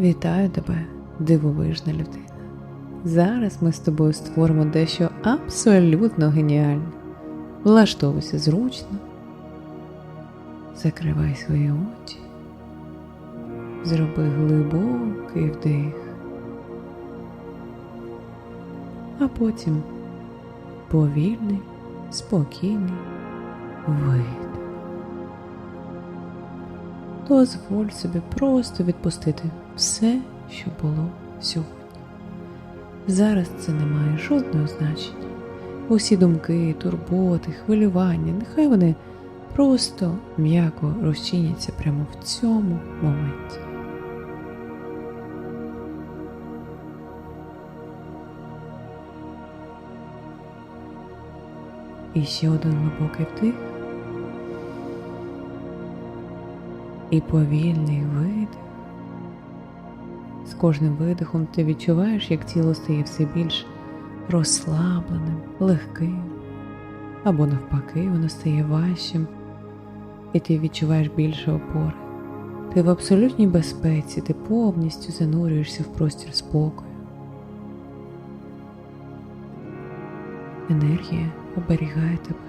Вітаю тебе, дивовижна людина. Зараз ми з тобою створимо дещо абсолютно геніальне. Влаштовуйся зручно, закривай свої очі, зроби глибокий вдих, а потім повільний, спокійний видих. Дозволь собі просто відпустити все, що було сьогодні. Зараз це не має жодного значення. Усі думки, турботи, хвилювання, нехай вони просто м'яко розчиняться прямо в цьому моменті. І ще один глибокий вдих. І повільний видих. Кожним видихом ти відчуваєш, як тіло стає все більш розслабленим, легким, або навпаки, воно стає важчим, і ти відчуваєш більше опори. Ти в абсолютній безпеці, ти повністю занурюєшся в простір спокою. Енергія оберігає тебе.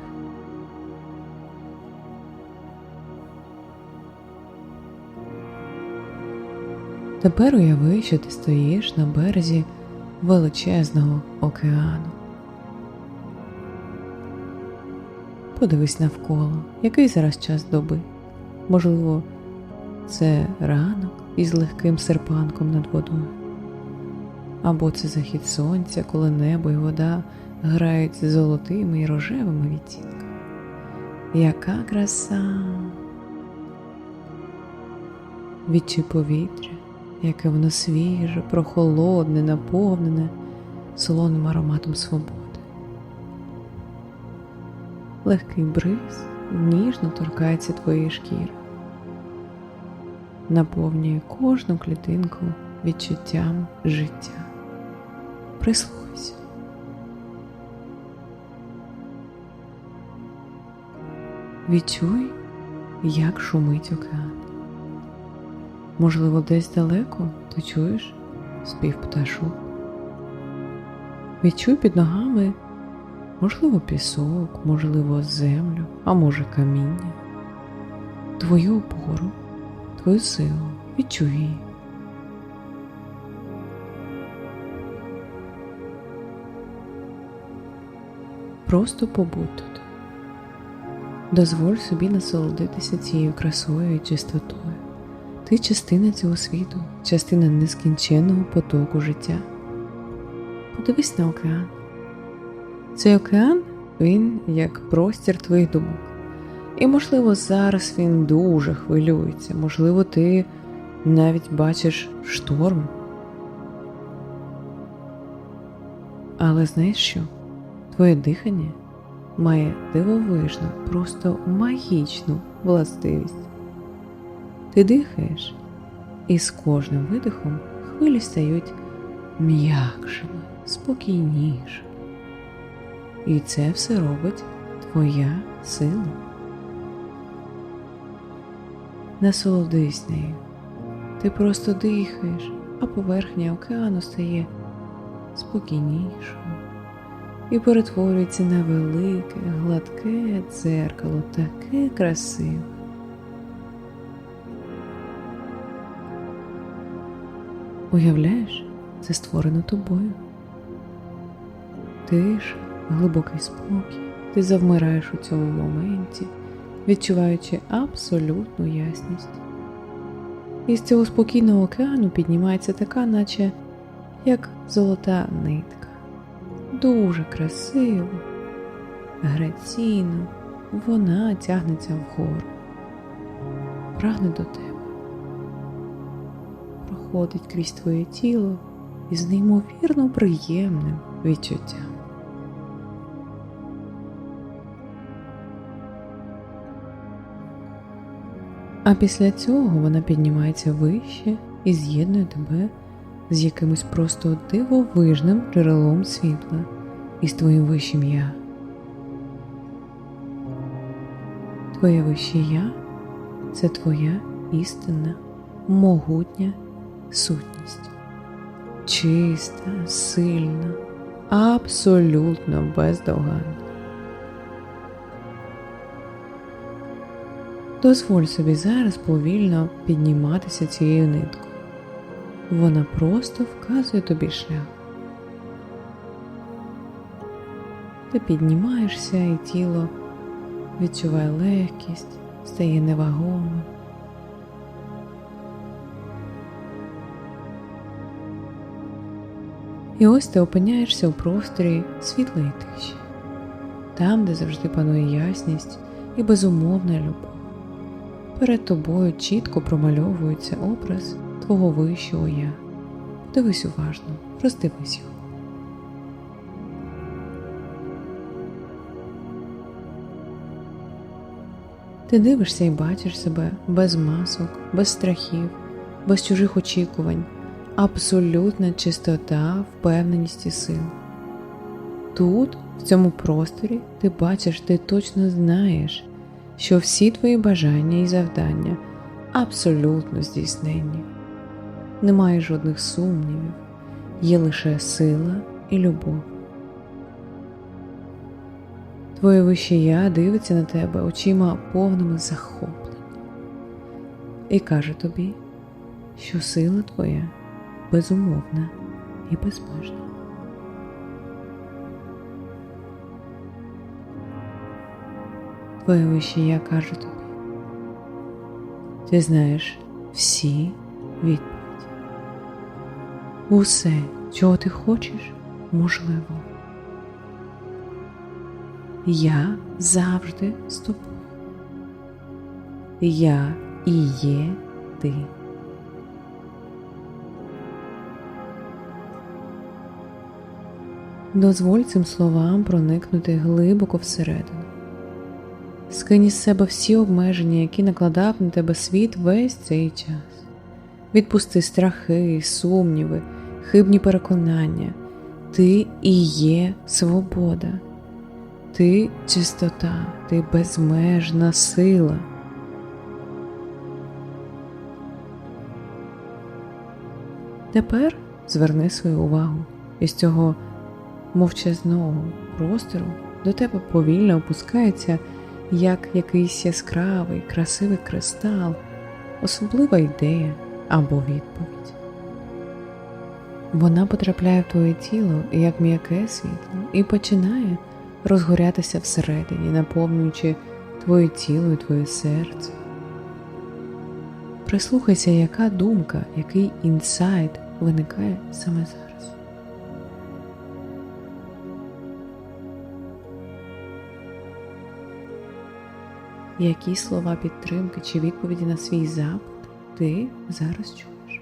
Тепер уяви, що ти стоїш на березі величезного океану. Подивись навколо, який зараз час доби. Можливо, це ранок із легким серпанком над водою. Або це захід сонця, коли небо і вода грають золотими і рожевими відтінками. Яка краса! Відчуй повітря, яке воно свіже, прохолодне, наповнене солоним ароматом свободи. Легкий бриз ніжно торкається твоєї шкіри, наповнює кожну клітинку відчуттям життя. Прислухайся. Відчуй, як шумить океан. Можливо, десь далеко ти чуєш спів пташок. Відчуй під ногами, можливо, пісок, можливо, землю, а може каміння, твою опору, твою силу, відчуй її. Просто побудь тут. Дозволь собі насолодитися цією красою і чистотою. Ти частина цього світу, частина нескінченного потоку життя. Подивись на океан. Цей океан він як простір твоїх думок. І, можливо, зараз він дуже хвилюється, можливо, ти навіть бачиш шторм. Але знаєш що? Твоє дихання має дивовижну, просто магічну властивість. Ти дихаєш, і з кожним видихом хвилі стають м'якшими, спокійнішими. І це все робить твоя сила. Насолодись нею. Ти просто дихаєш, а поверхня океану стає спокійнішою і перетворюється на велике, гладке дзеркало, таке красиве. Уявляєш, це створено тобою. Тиша, глибокий спокій, ти завмираєш у цьому моменті, відчуваючи абсолютну ясність. І з цього спокійного океану піднімається така, наче як золота нитка. Дуже красиво, граційно, вона тягнеться вгору, прагне до тебе проходить крізь твоє тіло із неймовірно приємним відчуттям. А після цього вона піднімається вище і з'єднує тебе з якимось просто дивовижним джерелом світла із твоїм вищим я. Твоє вище я це твоя істинна, могутня сутність. Чиста, сильна, абсолютно бездоганна. Дозволь собі зараз повільно підніматися цією ниткою. Вона просто вказує тобі шлях. Ти піднімаєшся і тіло відчуває легкість, стає невагомим. І ось ти опиняєшся у просторі світлої тиші, там, де завжди панує ясність і безумовна любов. Перед тобою чітко промальовується образ твого вищого я. Дивись уважно, роздивись його. Ти дивишся і бачиш себе без масок, без страхів, без чужих очікувань, абсолютна чистота, впевненість і сила. Тут, в цьому просторі, ти бачиш, ти точно знаєш, що всі твої бажання і завдання абсолютно здійсненні. Немає жодних сумнівів, є лише сила і любов. Твоє вище я дивиться на тебе очима повними захоплення і каже тобі, що сила твоя безумовна і безмежна. Твоє вище я каже тобі. Ти знаєш всі відповіді. Усе, чого ти хочеш, можливо. Я завжди з тобою. Я і є ти. Дозволь цим словам проникнути глибоко всередину. Скинь із себе всі обмеження, які накладав на тебе світ весь цей час. Відпусти страхи, сумніви, хибні переконання. Ти і є свобода. Ти чистота, ти безмежна сила. Тепер зверни свою увагу із цього мовчазного простору до тебе повільно опускається як якийсь яскравий, красивий кристал, особлива ідея або відповідь. Вона потрапляє в твоє тіло як м'яке світло і починає розгорятися всередині, наповнюючи твоє тіло і твоє серце. Прислухайся, яка думка, який інсайт виникає саме зараз. Які слова підтримки чи відповіді на свій запит ти зараз чуєш?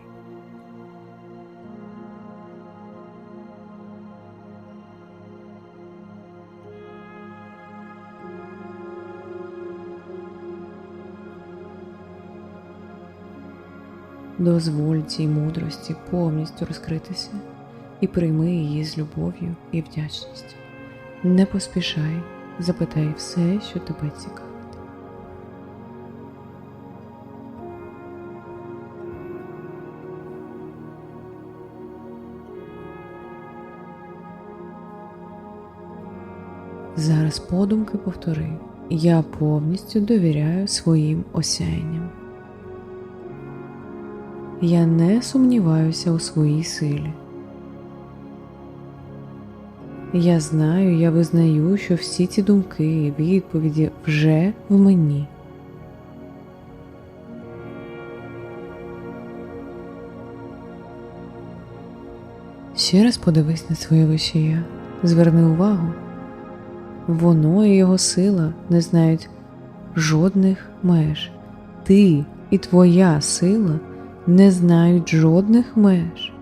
Дозволь цій мудрості повністю розкритися і прийми її з любов'ю і вдячністю. Не поспішай, запитай все, що тебе цікавить. Зараз подумки повтори. Я повністю довіряю своїм осяянням. Я не сумніваюся у своїй силі. Я знаю, я визнаю, що всі ці думки і відповіді вже в мені. Ще раз подивись на своє вище зверни увагу. Воно і його сила не знають жодних меж. Ти і твоя сила не знають жодних меж.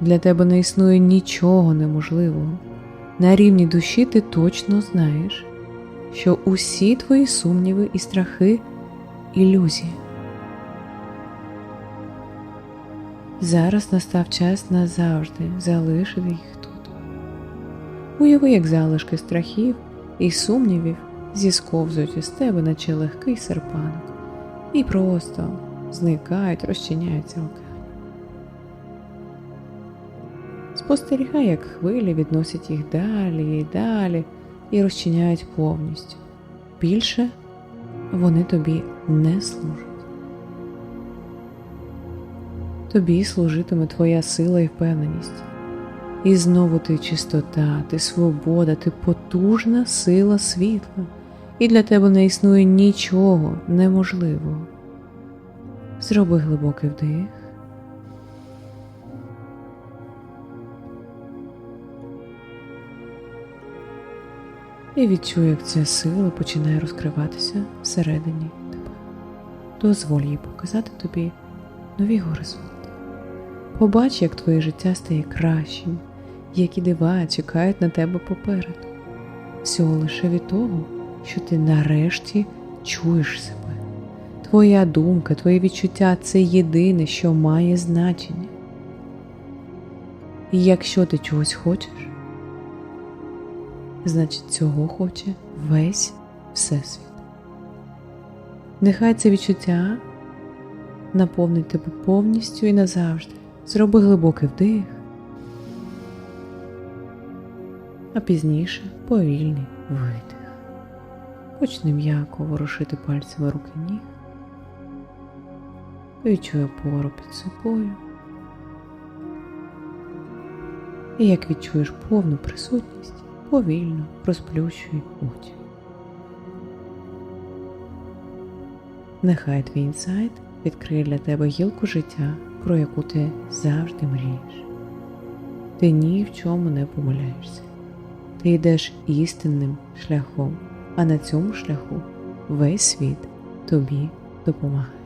Для тебе не існує нічого неможливого. На рівні душі ти точно знаєш, що усі твої сумніви і страхи ілюзії. Зараз настав час назавжди залишити їх тут. Уяви, як залишки страхів і сумнівів зісковзують із тебе, наче легкий серпанок, і просто зникають, розчиняються в. Спостерігай, як хвилі відносять їх далі і далі і розчиняють повністю. Більше вони тобі не служать. Тобі служитиме твоя сила і впевненість. І знову ти чистота, ти свобода, ти потужна сила світла, і для тебе не існує нічого неможливого. Зроби глибокий вдих. І відчуй, як ця сила починає розкриватися всередині тебе. Дозволь їй показати тобі нові горизонти. Побач, як твоє життя стає кращим, які дива чекають на тебе попереду. Всього лише від того, що ти нарешті чуєш себе. Твоя думка, твої відчуття це єдине, що має значення. І якщо ти чогось хочеш, значить цього хоче весь Всесвіт. Нехай це відчуття наповнить тебе повністю і назавжди. Зроби глибокий вдих, а пізніше повільний видих. Почни м'яко ворушити пальцями руки ніг. Відчуй опору під собою. І як відчуєш повну присутність, повільно розплющуй очі. Нехай твій інсайт відкриє для тебе гілку життя, про яку ти завжди мрієш. Ти ні в чому не помиляєшся. Ти йдеш істинним шляхом, а на цьому шляху весь світ тобі допомагає.